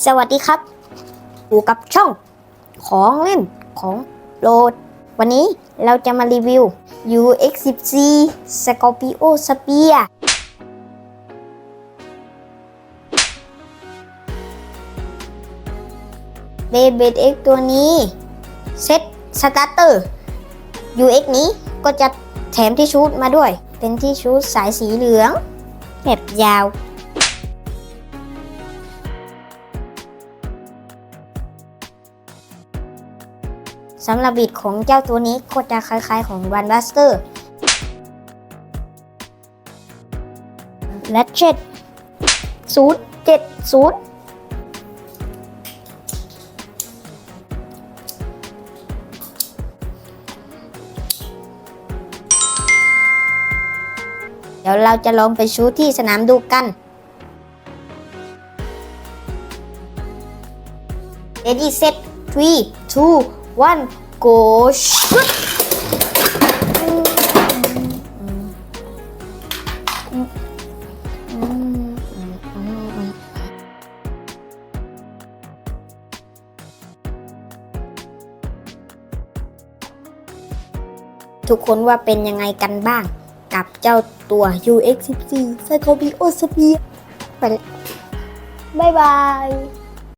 สวัสดีครับ อยู่กับช่องของเล่นของโปรดวันนี้เราจะมารีวิว UX10C Scorpio Spear เบเบด X ตัวนี้เซตสตาร์เตอร์ UX นี้ก็จะแถมที่ชุดมาด้วย เป็นที่ชุดสายสีเหลืองแบบยาว สำหรับบิดของเจ้าตัวนี้ก็จะคล้ายๆของ One Buster และเจ็ดศูนย์เจ็ดศูนย์เดี๋ยวเราจะลองไปชูที่สนามดูกัน Ready set 3 2 1 go shoot ทุกคนว่าเป็นยังไงกันบ้าง กับเจ้าตัว UX14 Scorpio Spear ไปบายบาย